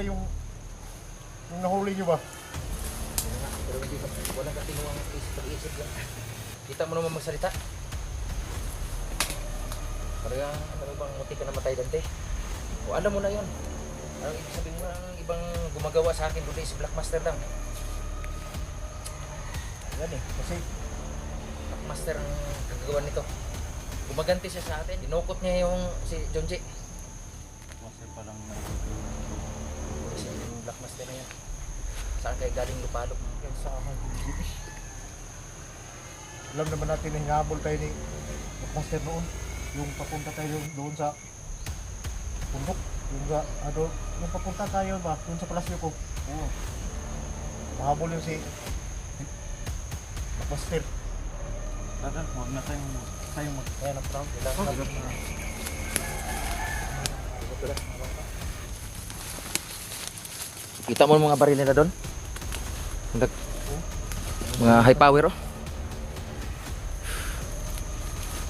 talaga yung yung nahuli nyo ba? Pero hindi ba, walang katinuang isip pag-isip lang. Kita mo naman magsalita. Parang ano bang muti ka na matay dante? O alam mo na yun. Ang ibig sabihin mo ang ibang gumagawa sa akin doon si Blackmaster lang. Yan eh. Kasi Blackmaster ang kagagawa nito. Gumaganti siya sa atin. Dinukot niya yung si John J. Parang Kasi yung Blackmaster na yan. Saan kayo galing lupalop? yan sa akin. Alam naman natin na hinabol tayo ni Master noon. Yung papunta tayo doon sa bundok. Yung sa, ano, yung papunta tayo ba? Doon sa palasyo ko. Oo. Mahabol yung si Master. Dadan, huwag na tayong tayong mag Ayan ang proud. Ilang Oh, sabi. ganun. Kita mo mga baril nila doon? Mga high power oh.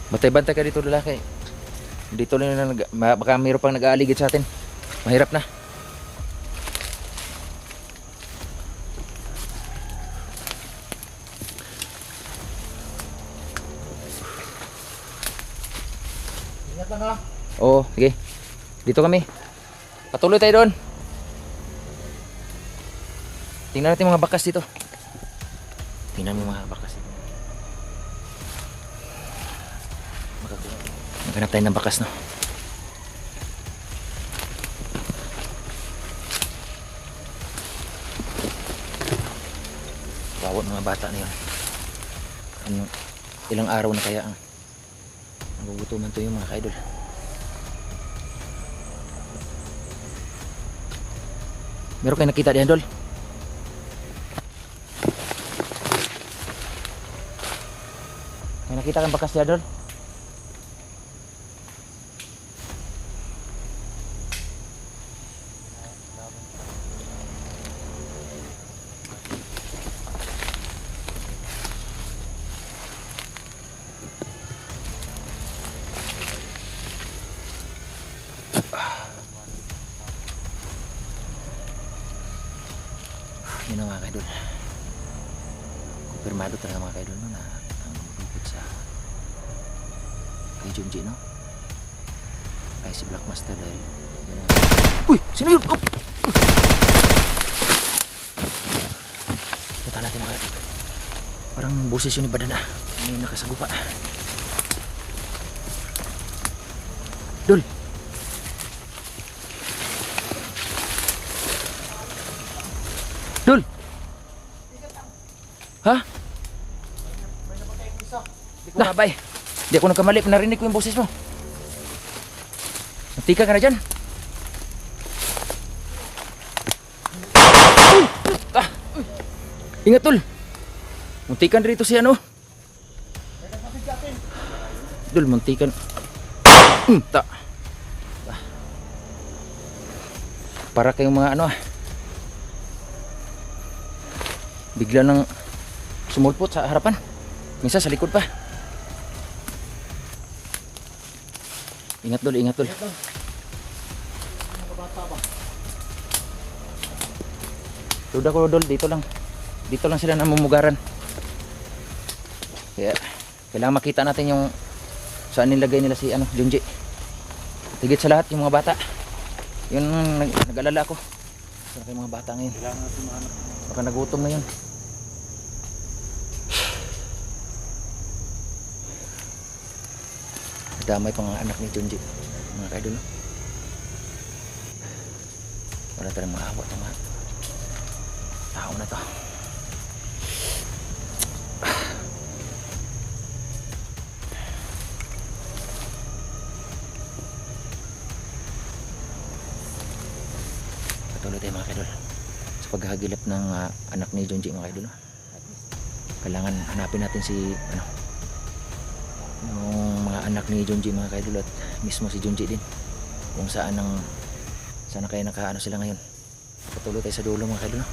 Bantay-bantay ka dito lalaki. Dito lang na nag baka mayroon pang nag-aaligid sa atin. Mahirap na. Ingat lang ha. Oo, sige. Dito kami. Patuloy tayo doon. Tingnan natin mga bakas dito. Tingnan mo mga bakas dito. Maghanap tayo ng bakas, no? Bawat mga bata na yun. Ano, ilang araw na kaya ang nagugutuman to yung mga kaidol. Meron kayo nakita diyan, Dol? May nakita kang bakas diyan, Dol? Yun ang mga kaidol. Kumpirmado talaga mga kaidol no, kay Junji, no? Kay si Blackmaster dahil yun ang- Uy! Sino yun? Oh! Punta natin mga kaidol. Parang boses yun ni Badana. May nakasagupa. Dol! Dol! Ha? Hindi ko mabay. Hindi ako nagkamali. Narinig ko yung boses mo. Nantika ka na dyan. Ah! Ingat tol. Muntikan rito si ano. Dol, muntikan. Hmm, ta. Para kayong mga ano ah. bigla nang sumulpot sa harapan. Minsan sa likod pa. Ingat dol, ingat dol. Ingat ba? Duda ko dol, dito lang. Dito lang sila namumugaran. Kaya kailangan makita natin yung saan nilagay nila si ano, Junji. Tigit sa lahat yung mga bata. Yun nag nag-alala ko. Saan kayo mga bata ngayon? kailangan natin mahanap. Baka nagutom na yun. Damay pa mga anak ni Junji. Mga kaidol. no? Wala tayong maawa ng mga tao na to. Patuloy tayo mga kaidol sa paghahagilap ng ah, anak ni Junji mga kaidol. no? Kailangan hanapin natin si ano yung anak ni Junji mga kaidol at mismo si Junji din kung saan ang saan na kaya nakaano sila ngayon. Patuloy tayo sa dulo mga kaidol. no?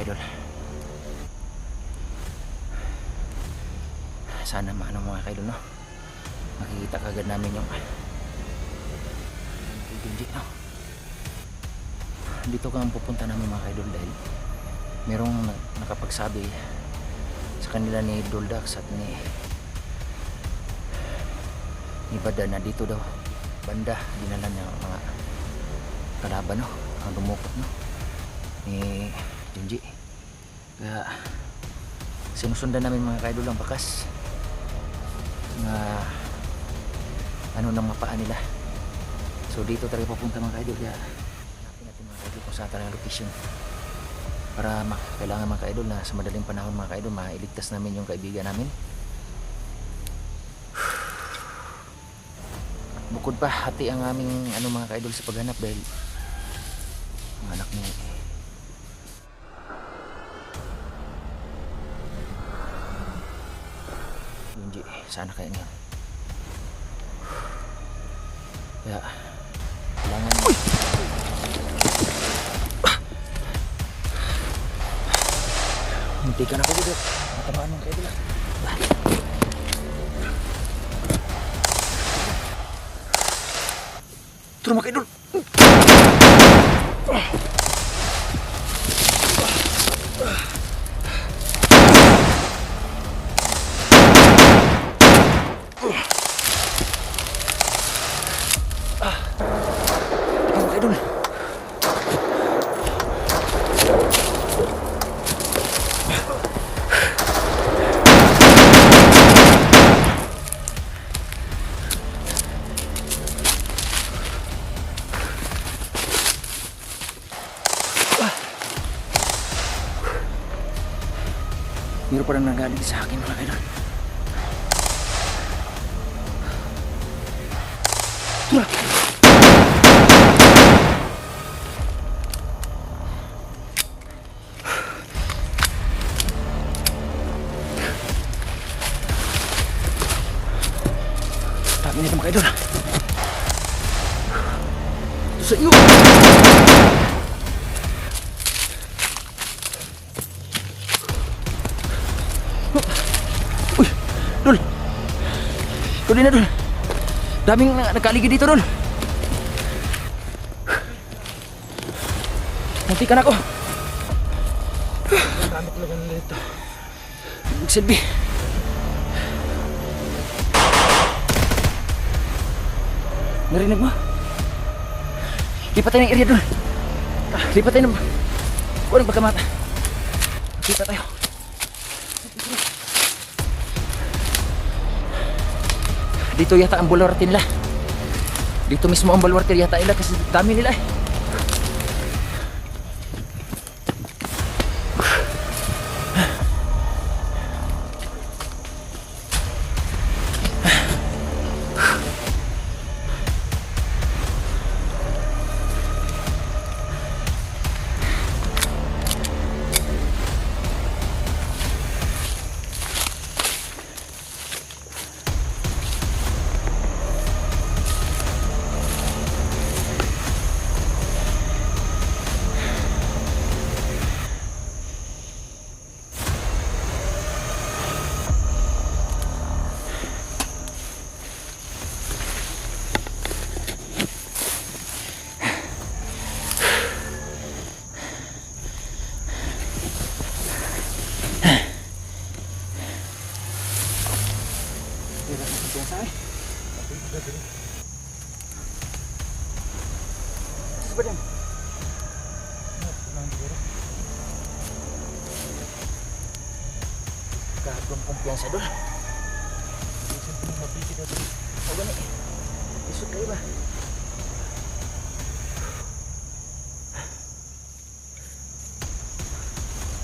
idol. Sana maano mga kaidol no. Makikita kagad namin yung hindi no. Dito kang pupunta namin mga kaidol dahil merong na- nakapagsabi sa kanila ni Doldax at ni ni Bada na dito daw banda dinala niya ang mga kalaban no ang dumukot no ni Junji kaya sinusundan namin mga kaidol ang bakas na ano nang mapaan nila. So dito tayo papunta mga kaidol kaya hanapin natin mga kaidol kung saan ang location. Para kailangan mga kaidol na sa madaling panahon mga kaidol mailigtas namin yung kaibigan namin. Bukod pa hati ang aming ano mga kaidol sa paghanap dahil ang anak ni sana kaya niya kaya kailangan Munti ka na ako dito. Matamaan mong kaidol ah. Turo mga kaidol. Din na, Dol. Daming na- nagkaligid dito, Dol. Munti ka na ako. Ano talaga nila ito? Magsilbi. Narinig mo? Lipat tayo ng area. Ah, lipat tayo ng... Walang pagkamata. Kita tayo. Dito yata ang bulwarte nila. Dito mismo ang bulwarte yata nila kasi dami nila eh. Kagong kumpiyansa doon. O gani. Isot kayo ba?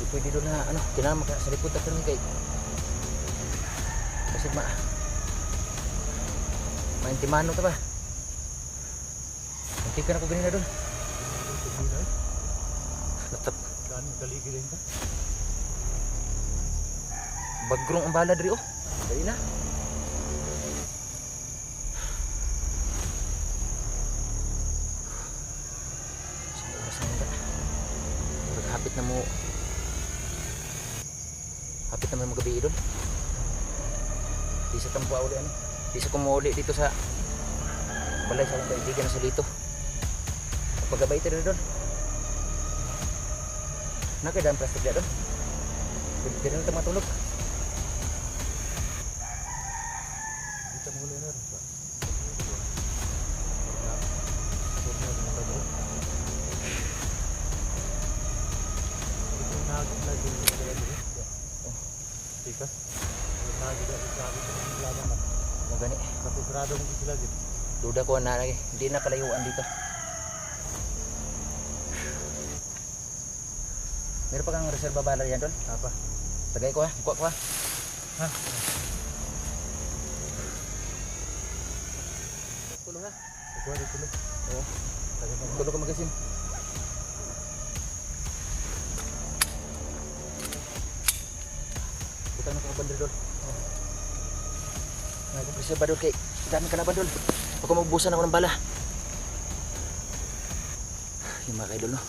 Di pwede doon na ano, kinama ka sa likod na karon kay. Kasi ma Maintimano ta ba? Hindi ka na ko ganina doon. Natap, Daming kaligid rin ba? Bagrong ang bala diri oh. Dali na. Paghapit na mo Hapit naman magabi idol. Di sa tampo uli ano. Di sa kumuuli dito sa balay sa akong kaibigan sa dito. Pagabay tayo idol. Nakadaan plastic na doon. Pwede na matulog. Kita mo ulit na rin. Tikas. Lagi dah sabi ko ng laban na. Mga gani. Kapigurado mo sila gid. Duda ko na lagi. Hindi na kalayuan dito. Meron pa kang reserva bala yan doon? Apa? Tagay ko ha. Kuha ko ha. Ha? Tulong ha. Kuha dito lo. Oo. Tulong ka magasin. Butang na ka bandar doon. Ngayon, reserva doon kay daming kalaban doon. Ako mabubusan ako ng bala. Yung mga kaidol no.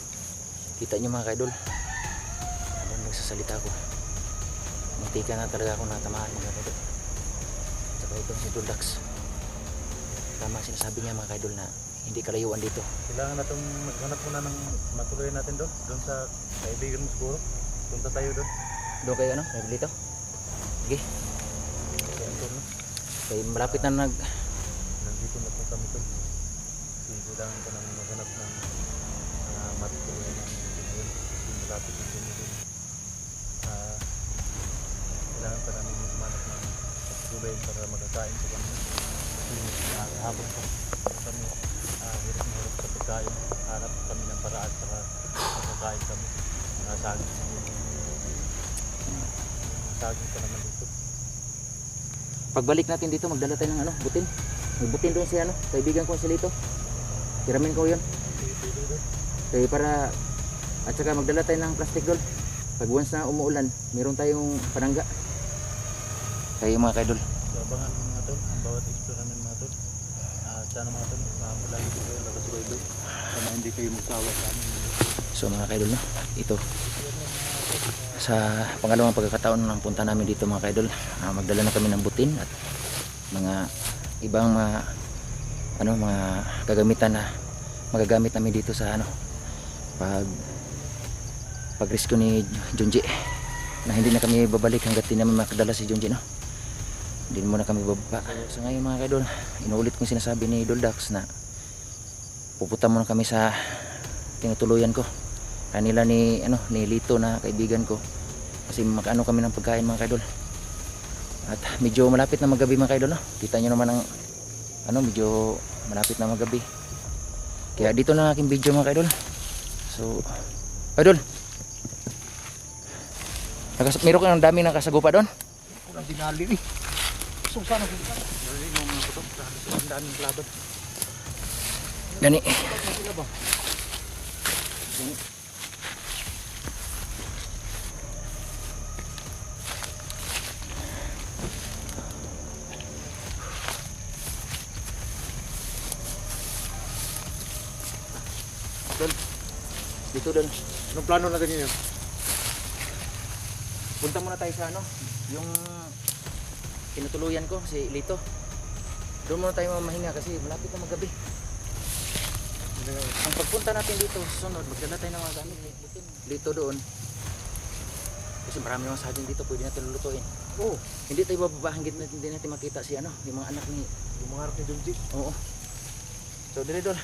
Kita nyo mga kaidol. Ano nagsasalita ako. Muntika na talaga ako natamaan mga kaidol. Saka ito si Duldax. Tama sinasabi niya mga kaidol na hindi kalayuan dito. Kailangan natong maghanap muna ng matuloy natin doon. Doon sa kaibigan mo siguro. Punta tayo doon. Doon kayo ano? Sige. Kaya Anton, no? Kaya malapit na nag... Nandito na po kami doon. Kailangan ko nang maghanap ng uh, matuloy ng. Yung malapit na doon. Ah, kailangan pa namin maghanap ng patuloy para magkakain sa kami. Kasi uh, habang kami uh, hirap na hirap sa pagkain. Hanap kami ng paraan para magkakain kami. Mga saging sa mga saging pa naman dito. Pagbalik natin dito, magdala tayo ng ano, butin. May butin doon si ano, kaibigan ko si Lito. Hiramin ko yun. Kaya para... At saka magdala tayo ng plastic doon. Pag once na umuulan, meron tayong panangga. Kaya mga kaidol. Abangan tol, ang bawat explore namin mga tol. Ah, sana mga tol, uh, palagi ko kayo nakasubayboy. Sana hindi kayo magsawa sa amin. So mga kaidol no, ito. Sa pangalawang pagkakataon ng punta namin dito mga kaidol, ah, magdala na kami ng butin at mga ibang mga ano mga kagamitan na magagamit namin dito sa ano pag pag rescue ni Junji na hindi na kami babalik hanggat di namin makadala si Junji no hindi muna kami bababa. So ngayon mga kaidol inuulit kong sinasabi ni Doldax na pupunta muna kami sa tinutuluyan ko. Kanila ni ano ni Lito na kaibigan ko. Kasi magano kami ng pagkain mga kaidol. At medyo malapit na magabi mga kaidol no? kita nyo naman ang ano medyo malapit na magabi. Kaya dito na aking video mga kaidol. So idol! Nakas meron ka ng dami ng kasagupa doon? Ang dinali eh. So, sana ang daming laban. Gani ba? doon dito doon Anong plano natin yun? punta muna tayo sa ano yung tinutuluyan ko si Lito. Doon muna tayo mamahinga kasi malapit na magabi. Ang pagpunta natin dito susunod magdala tayo ng mga gamit. Dito doon. Kasi marami mga saging dito pwede natin lulutuin. Oo, oh, hindi tayo bababa hanggang hindi natin makita si ano yung mga anak ni yung mga harap ni Dunji. oo. So dire doon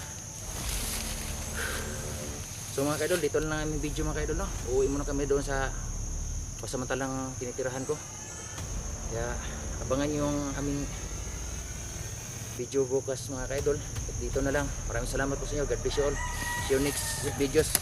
so mga kaidol dito lang ang video mga kaidol no? Uuwi muna kami doon sa pasamantalang tinitirahan ko. Kaya abangan yung aming video bukas mga kaidol. Dito na lang. Maraming salamat po sa inyo. God bless you all. See you next videos